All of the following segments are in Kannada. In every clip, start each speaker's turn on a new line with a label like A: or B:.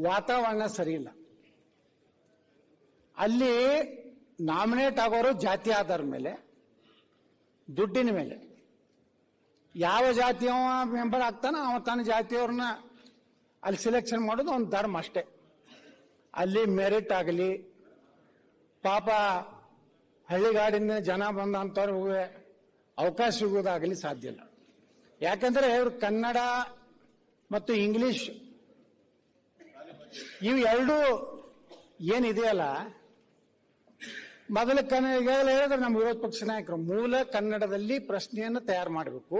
A: ವಾತಾವರಣ ಸರಿಯಿಲ್ಲ ಅಲ್ಲಿ ನಾಮಿನೇಟ್ ಆಗೋರು ಜಾತಿ ಆಧಾರ ಮೇಲೆ, ದುಡ್ಡಿನ ಮೇಲೆ. ಯಾವ ಜಾತಿಯ ಮೆಂಬರ್ ಆಗ್ತಾನ ಅವ ತನ್ನ ಜಾತಿಯವ್ರನ್ನ ಅಲ್ಲಿ ಸೆಲೆಕ್ಷನ್ ಮಾಡೋದು ಒಂದು ಧರ್ಮ ಅಷ್ಟೇ. ಅಲ್ಲಿ ಮೆರಿಟ್ ಆಗಲಿ, ಪಾಪ ಹಳ್ಳಿಗಾಡಿಂದ ಜನ ಬಂದಂಥವ್ರಿಗೆ ಅವಕಾಶ ಸಿಗುವುದಾಗಲಿ ಸಾಧ್ಯ ಇಲ್ಲ. ಯಾಕಂದ್ರೆ ಇವ್ರು ಕನ್ನಡ ಮತ್ತು ಇಂಗ್ಲಿಷ್ ಇವು ಎರಡು ಏನಿದೆಯಲ್ಲ, ಮೊದಲ ಕನ್ನಡ ಹೇಳಿದ್ರೆ ನಮ್ಮ ವಿರೋಧ ಪಕ್ಷ ನಾಯಕರು, ಮೂಲ ಕನ್ನಡದಲ್ಲಿ ಪ್ರಶ್ನೆಯನ್ನು ತಯಾರು ಮಾಡಬೇಕು,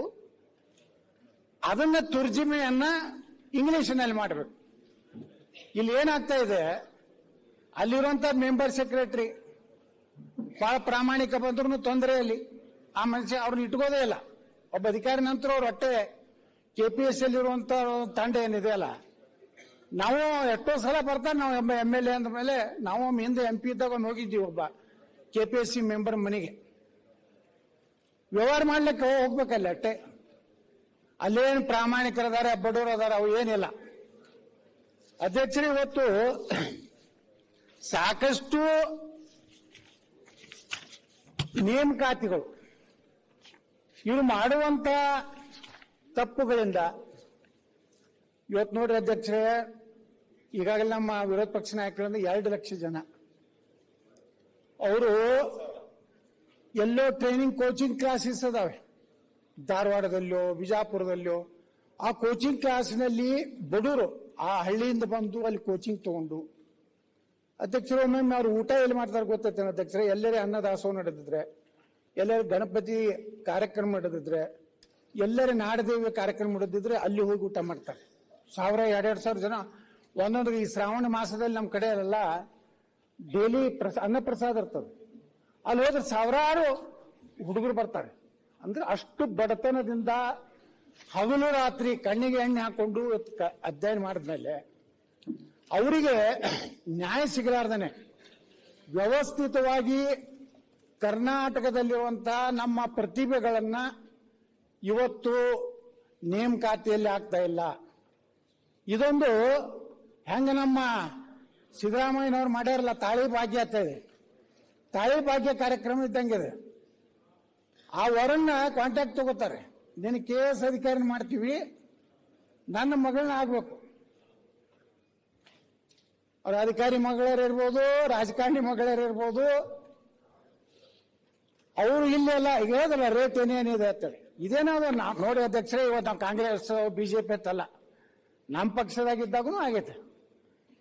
A: ಅದನ್ನ ತುರ್ಜಿಮೆಯನ್ನ ಇಂಗ್ಲಿಷ್ನಲ್ಲಿ ಮಾಡಬೇಕು. ಇಲ್ಲಿ ಏನಾಗ್ತಾ ಇದೆ, ಅಲ್ಲಿರುವಂತ ಮೆಂಬರ್ ಸೆಕ್ರೆಟರಿ ಬಹಳ ಪ್ರಾಮಾಣಿಕ ಬಂದ್ರು ತೊಂದರೆ ಅಲ್ಲಿ. ಆ ಮನುಷ್ಯ ಅವ್ರನ್ನ ಇಟ್ಕೋದೇ ಇಲ್ಲ. ಒಬ್ಬ ಅಧಿಕಾರಿ ನಂತರ ಅವ್ರ ಹೊಟ್ಟೆ ಕೆ ಪಿ ಎಸ್ ಇರುವಂತ ತಂಡ ಏನಿದೆ ಅಲ್ಲ ನಾವು ಎಷ್ಟೋ ಸಲ ಬರ್ತಾರೆ, ನಾವು ಎಂ ಎಲ್ ಎ ಅಂದ ಮೇಲೆ ನಾವು ಹಿಂದೆ ಎಂ ಪಿ ಇದ್ದಾಗ ಹೋಗಿದ್ದೀವಿ ಒಬ್ಬ K P S C member ಮನೆಗೆ. ವ್ಯವಹಾರ ಮಾಡ್ಲಿಕ್ಕೆ ಹೋಗ್ಬೇಕಲ್ಲ ಅಟ್ಟೆ ಅಲ್ಲೇನು ಪ್ರಾಮಾಣಿಕರದಾರ ಬಡವರು ಅದಾರ ಅವು ಏನಿಲ್ಲ. ಅಧ್ಯಕ್ಷರು, ಇವತ್ತು ಸಾಕಷ್ಟು ನೇಮಕಾತಿಗಳು. ಇವರು ಮಾಡುವಂತ ತಪ್ಪುಗಳಿಂದ ಇವತ್ತು ನೋಡ್ರಿ ಅಧ್ಯಕ್ಷರೇ ಈಗಾಗಲೇ ನಮ್ಮ ವಿರೋಧ ಪಕ್ಷ ನಾಯಕರಿಂದ ಎರಡು ಲಕ್ಷ ಜನ. ಅವರು ಎಲ್ಲೋ ಟ್ರೈನಿಂಗ್ ಕೋಚಿಂಗ್ ಕ್ಲಾಸಸ್ ಅದಾವೆ. ಧಾರವಾಡದಲ್ಲೋ, ಬಿಜಾಪುರದಲ್ಲೋ. ಆ ಕೋಚಿಂಗ್ ಕ್ಲಾಸ್ನಲ್ಲಿ ಬಡವರು ಆ ಹಳ್ಳಿಯಿಂದ ಬಂದು ಅಲ್ಲಿ ಕೋಚಿಂಗ್ ತಗೊಂಡು. ಅಧ್ಯಕ್ಷರು ಒಮ್ಮೊಮ್ಮೆ ಅವ್ರು ಊಟ ಎಲ್ಲಿ ಮಾಡ್ತಾರೆ ಗೊತ್ತೈತೆ ಅಧ್ಯಕ್ಷರೇ? ಎಲ್ಲರೇ ಅನ್ನದಾಸೋಹ ನಡೆದಿದ್ರೆ, ಎಲ್ಲರೂ ಗಣಪತಿ ಕಾರ್ಯಕ್ರಮ ನಡೆದಿದ್ರೆ, ಎಲ್ಲರೂ ನಾಡದೇವಿ ಕಾರ್ಯಕ್ರಮ ನಡೆದಿದ್ರೆ ಅಲ್ಲಿ ಹೋಗಿ ಊಟ ಮಾಡ್ತಾರೆ. ಸಾವಿರ ಎರಡೆರಡು ಸಾವಿರ ಜನ ಒಂದೊಂದು ಈ ಶ್ರಾವಣ ಮಾಸದಲ್ಲಿ ನಮ್ಮ ಕಡೆ ಅಲ್ಲೆಲ್ಲ ಡೈಲಿ ಪ್ರಸ ಅನ್ನ ಪ್ರಸಾದ ಇರ್ತದೆ. ಅಲ್ಲಿ ಹೋದ್ರೆ ಸಾವಿರಾರು ಹುಡುಗರು ಬರ್ತಾರೆ. ಅಂದ್ರೆ ಅಷ್ಟು ಬಡತನದಿಂದ ಹಗಲು ರಾತ್ರಿ ಕಣ್ಣಿಗೆ ಎಣ್ಣೆ ಹಾಕೊಂಡು ಅಧ್ಯಯನ ಮಾಡಿದ್ಮೇಲೆ ಅವರಿಗೆ ನ್ಯಾಯ ಸಿಗಲಾರ್ದನೆ ವ್ಯವಸ್ಥಿತವಾಗಿ ಕರ್ನಾಟಕದಲ್ಲಿರುವಂತಹ ನಮ್ಮ ಪ್ರತಿಭೆಗಳನ್ನ ಇವತ್ತು ನೇಮಕಾತಿಯಲ್ಲಿ ಆಗ್ತಾ ಇಲ್ಲ. ಇದೊಂದು ಹೆಂಗ ನಮ್ಮ ಸಿದ್ದರಾಮಯ್ಯನವ್ರು ಮಾಡ್ಯಾರಲ್ಲ, ತಾಳಿ ಭಾಗ್ಯ ಅಂತ ಇದೆ ತಾಳಿ ಭಾಗ್ಯ ಕಾರ್ಯಕ್ರಮ ಇದ್ದಂಗಿದೆ ಆ ವರನ್ನ ಕಾಂಟ್ಯಾಕ್ಟ್ ತಗೋತಾರೆ. ನಿನ್ ಕೆ ಎಸ್ ಅಧಿಕಾರಿ ಮಾಡ್ತೀವಿ, ನನ್ನ ಮಗಳನ್ನ ಆಗ್ಬೇಕು. ಅವ್ರ ಅಧಿಕಾರಿ ಮಗಳರು ಇರ್ಬೋದು, ರಾಜಕಾರಣಿ ಮಗಳರು ಇರ್ಬೋದು. ಅವರು ಇಲ್ಲೆಲ್ಲ ಈಗ ಹೇಳಿದ್ರಲ್ಲ ರೇಟ್ ಏನೇನಿದೆ ಅಂತೇಳಿ. ಇದೇನಾದ್ರು ನಾವು ನೋಡಿ ಅಧ್ಯಕ್ಷರೇ, ಇವತ್ತು ನಾವು ಕಾಂಗ್ರೆಸ್, ಬಿಜೆಪಿ ಅಂತಲ್ಲ. ನಮ್ಮ ಪಕ್ಷದಾಗಿದ್ದಾಗೂ ಆಗೈತೆ.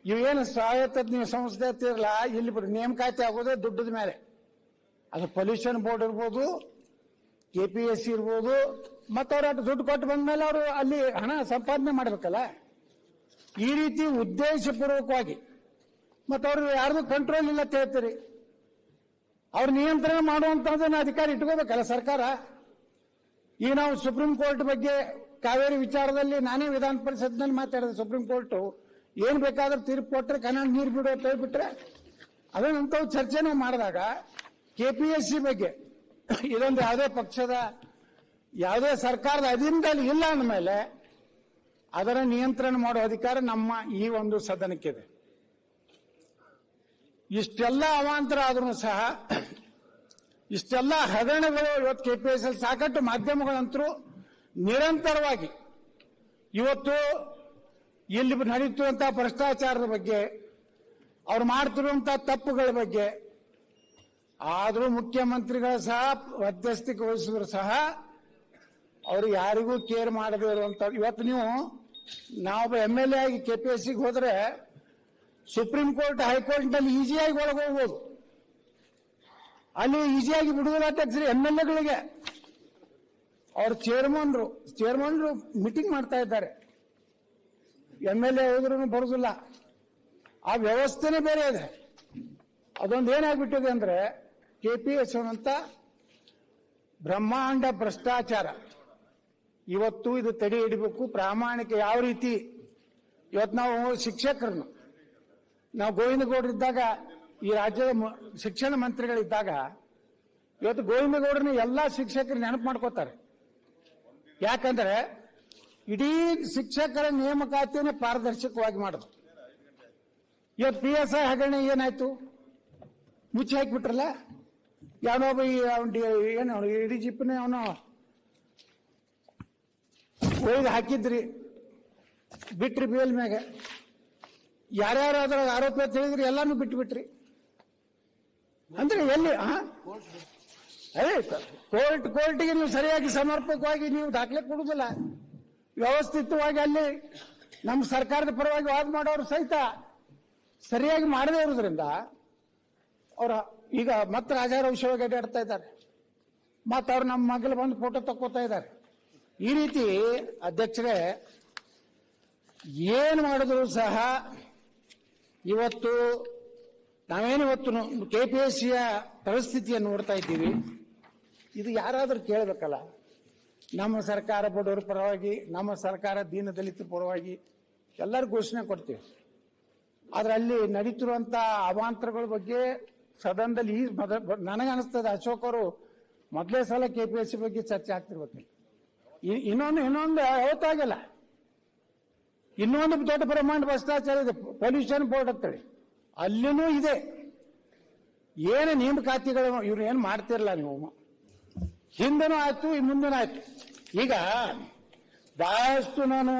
A: ಇವೇನು ಸ್ವಾಯತ್ತ ನೀವು ಸಂಸ್ಥೆ ಅಂತಿರಲ್ಲ ಇಲ್ಲಿ ಬಿಡಿ ನೇಮಕಾತಿ ಆಗೋದೇ ದುಡ್ಡದ ಮೇಲೆ. ಅದು ಪೊಲ್ಯೂಷನ್ ಬೋರ್ಡ್ ಇರ್ಬೋದು ಕೆ ಪಿ ಎಸ್ ಸಿ ಇರ್ಬೋದು ಮತ್ತು ಅವ್ರ ಅಷ್ಟು ದುಡ್ಡು ಕೊಟ್ಟು ಬಂದ್ಮೇಲೆ ಅವರು ಅಲ್ಲಿ ಹಣ ಸಂಪಾದನೆ ಮಾಡಬೇಕಲ್ಲ? ಈ ರೀತಿ ಉದ್ದೇಶಪೂರ್ವಕವಾಗಿ. ಮತ್ತು ಅವ್ರು ಯಾರ್ದು ಕಂಟ್ರೋಲ್ ಇಲ್ಲ ಹೇಳ್ತೀರಿ. ಅವ್ರ ನಿಯಂತ್ರಣ ಮಾಡುವಂತದನ್ನ ಅಧಿಕಾರಿ ಇಟ್ಕೋಬೇಕಲ್ಲ ಸರ್ಕಾರ? ಈಗ ನಾವು ಸುಪ್ರೀಂ ಕೋರ್ಟ್ ಬಗ್ಗೆ ಕಾವೇರಿ ವಿಚಾರದಲ್ಲಿ ನಾನೇ ವಿಧಾನ ಪರಿಷತ್ನಲ್ಲಿ ಮಾತಾಡಿದೆ ಸುಪ್ರೀಂ ಕೋರ್ಟ್. ಏನ್ ಬೇಕಾದ್ರೂ ತೀರ್ಪು ಕೊಟ್ರೆ ಕನ್ನಡ ನೀರು ಬಿಡು ಅಂತ ಹೇಳ್ಬಿಟ್ರೆ ಮಾಡಿದಾಗ ಚರ್ಚೆ ನಾವು ಮಾಡಿದಾಗ ಸಿ ಬಗ್ಗೆ ಇದೊಂದು ಯಾವುದೇ ಪಕ್ಷದ, ಯಾವುದೇ ಸರ್ಕಾರದ ಅಧೀನದಲ್ಲಿ ಇಲ್ಲ ಅಂದಮೇಲೆ ಅದರ ನಿಯಂತ್ರಣ ಮಾಡೋ ಅಧಿಕಾರ ನಮ್ಮ ಈ ಒಂದು ಸದನಕ್ಕಿದೆ. ಇಷ್ಟೆಲ್ಲ ಅವಾಂತರ ಆದ್ರೂ ಸಹ ಇಷ್ಟೆಲ್ಲ ಹಗರಣಗಳು ಇವತ್ತು ಕೆ ಪಿ ಎಸ್ ಸಾಕಷ್ಟು ಮಾಧ್ಯಮಗಳಂತರೂ ನಿರಂತರವಾಗಿ ಇವತ್ತು ಇಲ್ಲಿ ನಡೀತಿರುವಂತಹ ಭ್ರಷ್ಟಾಚಾರದ ಬಗ್ಗೆ, ಅವ್ರು ಮಾಡ್ತಿರುವಂತಹ ತಪ್ಪುಗಳ ಬಗ್ಗೆ, ಆದರೂ ಮುಖ್ಯಮಂತ್ರಿಗಳ ಸಹ ಮಧ್ಯಸ್ಥಿಕೆ ವಹಿಸಿದ್ರು ಸಹ ಅವರು ಯಾರಿಗೂ ಕೇರ್ ಮಾಡದೇ ಇರುವಂತ ಇವತ್ತು ನೀವು ನಾವೊಬ್ಬ ಎಂ ಎಲ್ ಎ ಆಗಿ ಕೆ ಪಿ ಎಸ್ ಸಿಗೆ ಹೋದ್ರೆ ಸುಪ್ರೀಂ ಕೋರ್ಟ್ ಹೈಕೋರ್ಟ್ನಲ್ಲಿ ಈಸಿಯಾಗಿ ಒಳಗೆ ಹೋಗ್ಬೋದು ಅಲ್ಲಿ ಈಸಿಯಾಗಿ ಬಿಡುವುದಿಲ್ಲ ಅಧ್ಯಕ್ಷರು ಎಂ ಎಲ್ ಎಗಳಿಗೆ. ಅವ್ರ ಚೇರ್ಮನ್ರು ಚೇರ್ಮನ್ರು ಮೀಟಿಂಗ್ ಮಾಡ್ತಾ ಇದ್ದಾರೆ. ಎಂ ಎಲ್ ಎ ಹೋದ್ರೂ ಬರೋದಿಲ್ಲ. ಆ ವ್ಯವಸ್ಥೆನೇ ಬೇರೆ ಇದೆ. ಅದೊಂದು ಏನಾಗ್ಬಿಟ್ಟಿದೆ ಅಂದ್ರೆ ಎಸ್ ಅಂತ ಬ್ರಹ್ಮಾಂಡ ಭ್ರಷ್ಟಾಚಾರ. ಇವತ್ತು ಇದು ತಡೆ ಹಿಡಿಬೇಕು, ಪ್ರಾಮಾಣಿಕ ಯಾವ ರೀತಿ? ಇವತ್ತು ನಾವು ಶಿಕ್ಷಕರನ್ನು, ನಾವು ಗೋವಿಂದಗೌಡರಿದ್ದಾಗ, ಈ ರಾಜ್ಯದ ಶಿಕ್ಷಣ ಮಂತ್ರಿಗಳಿದ್ದಾಗ, ಇವತ್ತು ಗೋವಿಂದಗೌಡರನ್ನ ಎಲ್ಲಾ ಶಿಕ್ಷಕರು ನೆನಪು ಮಾಡ್ಕೋತಾರೆ. ಯಾಕಂದ್ರೆ ಇಡೀ ಶಿಕ್ಷಕರ ನೇಮಕಾತಿಯನ್ನು ಪಾರದರ್ಶಕವಾಗಿ ಮಾಡೋದು. ಇವತ್ತು ಪಿ ಎಸ್ ಐ ಹಗರಣೆ ಏನಾಯ್ತು? ಮುಚ್ಚಿ ಹಾಕಿಬಿಟ್ರಲ್ಲ? ಯಾವನೊಬ್ಬ ಏನು ಇಡೀ ಜಿಪ್ನೇ ಅವನು ಒಯ್ದು ಹಾಕಿದ್ರಿ, ಬಿಟ್ರಿ ಬೇಲ್ ಮ್ಯಾಗ. ಯಾರ್ಯಾರು ಅದ್ರಾಗ ಆರೋಪ ತಿಳಿದ್ರಿ ಎಲ್ಲಾನು ಬಿಟ್ಟು ಬಿಟ್ರಿ ಅಂದ್ರೆ ಎಲ್ಲಿ ಕೋರ್ಟ್, ಕೋರ್ಟ್ಗೆ ನೀವು ಸರಿಯಾಗಿ ಸಮರ್ಪಕವಾಗಿ ನೀವು ದಾಖಲೆ ಕೊಡುದಿಲ್ಲ. ವ್ಯವಸ್ಥಿತವಾಗಿ ಅಲ್ಲಿ ನಮ್ಮ ಸರ್ಕಾರದ ಪರವಾಗಿ ವಾದ ಮಾಡೋರು ಸಹಿತ ಸರಿಯಾಗಿ ಮಾಡದೇ ಇರೋದ್ರಿಂದ ಅವ್ರ ಈಗ ಮತ್ತೆ ವಿಷಯವಾಗಿ ಅಡ್ಡಾಡ್ತಾ ಇದ್ದಾರೆ. ಮತ್ತೆ ಅವ್ರು ನಮ್ಮ ಮಗಲು ಬಂದು ಫೋಟೋ ತಕ್ಕೋತಾ ಇದ್ದಾರೆ. ಈ ರೀತಿ ಅಧ್ಯಕ್ಷರೇ ಏನು ಮಾಡಿದ್ರು ಸಹ ಇವತ್ತು ನಾವೇನು ಇವತ್ತು ಕೆ ಪಿ ಎಸ್ ಸಿಯ ಪರಿಸ್ಥಿತಿಯನ್ನು ನೋಡ್ತಾ ಇದ್ದೀವಿ. ಇದು ಯಾರಾದರೂ ಕೇಳಬೇಕಲ್ಲ? ನಮ್ಮ ಸರ್ಕಾರ ಬಡವರ ಪರವಾಗಿ, ನಮ್ಮ ಸರ್ಕಾರ ದೀನ ದಲಿತ ಪರವಾಗಿ ಎಲ್ಲರೂ ಘೋಷಣೆ ಕೊಡ್ತೀವಿ. ಆದ್ರೆ ಅಲ್ಲಿ ನಡೀತಿರುವಂತ ಅವಾಂತರಗಳ ಬಗ್ಗೆ ಸದನದಲ್ಲಿ ಈ ನನಗೆ ನನಗನ್ನಿಸ್ತದೆ ಅಶೋಕ್ ಅವರು ಮೊದಲೇ ಸಲ ಕೆ ಪಿ ಎಸ್ ಸಿ ಬಗ್ಗೆ ಚರ್ಚೆ ಆಗ್ತಿರ್ಬೇಕು ಇ- ಇನ್ನೊಂದು ಇನ್ನೊಂದು ಯಾವತ್ತಾಗಿಲ್ಲ. ಇನ್ನೊಂದು ದೊಡ್ಡ ಪ್ರಮಾಣ ಭ್ರಷ್ಟಾಚಾರ ಇದೆ ಪೊಲ್ಯೂಷನ್ ಬೋರ್ಡ್ ಅಂತೇಳಿ ಅಲ್ಲಿನೂ ಇದೆ. ಏನು ನೇಮಕಾತಿಗಳು, ಇವ್ರು ಏನು ಮಾಡ್ತಿರಲ್ಲ ನೀವು? ಹಿಂದನೂ ಆಯ್ತು ಈ ಮುಂದನೂ ಆಯ್ತು. ಈಗ ಬಹಳಷ್ಟು ನಾನು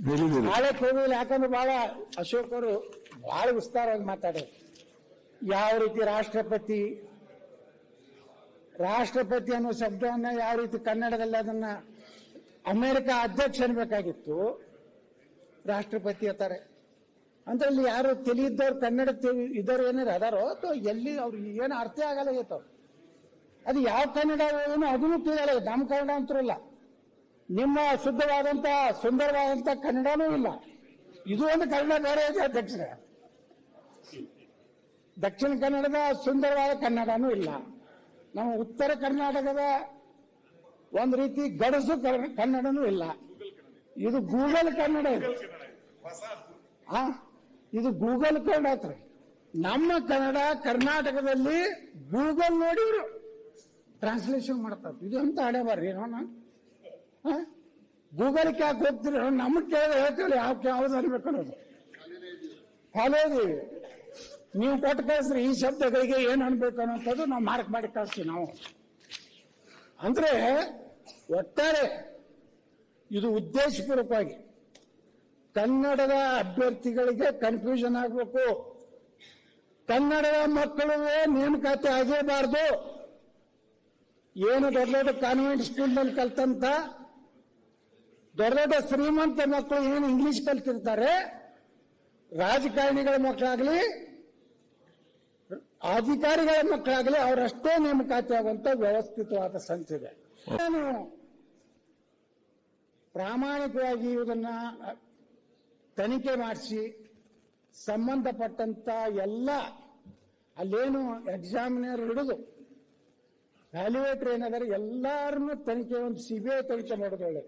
B: ಬಾಳೆ
A: ನಾಳೆ ಹೋಗಿಲ್ಲ ಯಾಕಂದ್ರೆ ಬಹಳ ಅಶೋಕ್ ಅವರು ಬಹಳ ವಿಸ್ತಾರವಾಗಿ ಮಾತಾಡೋದು ಯಾವ ರೀತಿ ರಾಷ್ಟ್ರಪತಿ ರಾಷ್ಟ್ರಪತಿ ಅನ್ನೋ ಶಬ್ದವನ್ನ ಯಾವ ರೀತಿ ಕನ್ನಡದಲ್ಲಿ ಅದನ್ನ ಅಮೆರಿಕ ಅಧ್ಯಕ್ಷ ಅನ್ಬೇಕಾಗಿತ್ತು ರಾಷ್ಟ್ರಪತಿ ಅಂತಾರೆ. ಅಂದ್ರೆ ಅಲ್ಲಿ ಯಾರು ತಿಳಿಯಿದ್ದವ್ರು ಕನ್ನಡ ಇದ್ದವ್ರು ಏನಾರು ಅದಾರೋ ಅಥವಾ ಎಲ್ಲಿ ಅವ್ರಿಗೆ ಏನು ಅರ್ಥ ಆಗಲ್ಲ ಇವತ್ತು ಅದು ಯಾವ ಕನ್ನಡ ಏನು ಅದನ್ನು ತಿಳಿಯಲ್ಲ ನಮ್ಮ ಕನ್ನಡ ಅಂತರಲ್ಲ ನಿಮ್ಮ ಶುದ್ಧವಾದಂತ ಸುಂದರವಾದಂತ ಕನ್ನಡನೂ ಇಲ್ಲ. ಇದು ಒಂದು ಕನ್ನಡ ಬೇರೆ ಇದೆ, ದಕ್ಷಿಣ. ದಕ್ಷಿಣ ಕನ್ನಡದ ಸುಂದರವಾದ ಕನ್ನಡನೂ ಇಲ್ಲ. ನಮ್ಮ ಉತ್ತರ ಕರ್ನಾಟಕದ ಒಂದು ರೀತಿ ಗಡಸು ಕನ್ನಡನೂ ಇಲ್ಲ. ಇದು ಗೂಗಲ್ ಕನ್ನಡ ಇದು? ಇದು ಗೂಗಲ್ ಕನ್ನಡ ನಮ್ಮ ಕನ್ನಡ ಕರ್ನಾಟಕದಲ್ಲಿ ಗೂಗಲ್ ನೋಡಿ ಇವರು. ಟ್ರಾನ್ಸ್ಲೇಷನ್ ಮಾಡ್ತಾರೆ. ಇದು ಅಂತ ಹಣೆ ಬರ್ರಿ ಏನೋ ನಾನು? ಗೂಗಲ್ಗೆ ಯಾಕೆ ಹೋಗ್ತೀರಿ? ನಮಗೆ ಕೇಳಿದ್ರೆ ಹೇಳ್ತೀವಿ ಯಾವ ಯಾವ್ದು ಅನ್ಬೇಕು ಅನ್ನೋದು. ಫಾಲೋ ಇದೀವಿ ನೀವು ಕೊಟ್ಟು ಕಳಿಸ್ರಿ, ಈ ಶಬ್ದಗಳಿಗೆ ಏನ್ ಅನ್ಬೇಕು ಅನ್ನೋಂಥದ್ದು ನಾವು ಮಾರ್ಕ್ ಮಾಡಿ ಕಳಿಸ್ತೀವಿ ನಾವು. ಅಂದ್ರೆ, ಒಟ್ಟಾರೆ, ಇದು ಉದ್ದೇಶಪೂರ್ವಕವಾಗಿ ಕನ್ನಡದ ಅಭ್ಯರ್ಥಿಗಳಿಗೆ ಕನ್ಫ್ಯೂಷನ್ ಆಗಬೇಕು. ಕನ್ನಡದ ಮಕ್ಕಳಿಗೆ ನೇಮಕಾತಿ ಆಗೇಬಾರ್ದು. ಏನು ದೊಡ್ಡ ದೊಡ್ಡ ಕಾನ್ವೆಂಟ್ ಸ್ಕೂಲ್ನಲ್ಲಿ ಕಲ್ತಂತ ದೊಡ್ಡ ಶ್ರೀಮಂತ ಮಕ್ಕಳು ಏನು ಇಂಗ್ಲಿಷ್ ಕಲ್ತಿರ್ತಾರೆ, ರಾಜಕಾರಣಿಗಳ ಮಕ್ಕಳಾಗ್ಲಿ, ಅಧಿಕಾರಿಗಳ ಮಕ್ಕಳಾಗಲಿ ಅವರಷ್ಟೇ ನೇಮಕಾತಿ ಆಗುವಂತ ವ್ಯವಸ್ಥಿತವಾದ ಸಂಸ್ಥೆ ನಾನು ಪ್ರಾಮಾಣಿಕವಾಗಿ ಇದನ್ನ ತನಿಖೆ ಮಾಡಿಸಿ, ಸಂಬಂಧಪಟ್ಟಂತ ಎಲ್ಲ, ಅಲ್ಲೇನು ಎಕ್ಸಾಮಿನರ್ ಹಿಡಿದು ವ್ಯಾಲ್ಯೂಯೇಟರ್ ಏನಾದ್ರೆ ಎಲ್ಲಾರನ್ನು ತನಿಖೆ ಒಂದು ಸಿಬಿಐ ತನಿಖೆ ಮಾಡೋದು ಒಳ್ಳೆ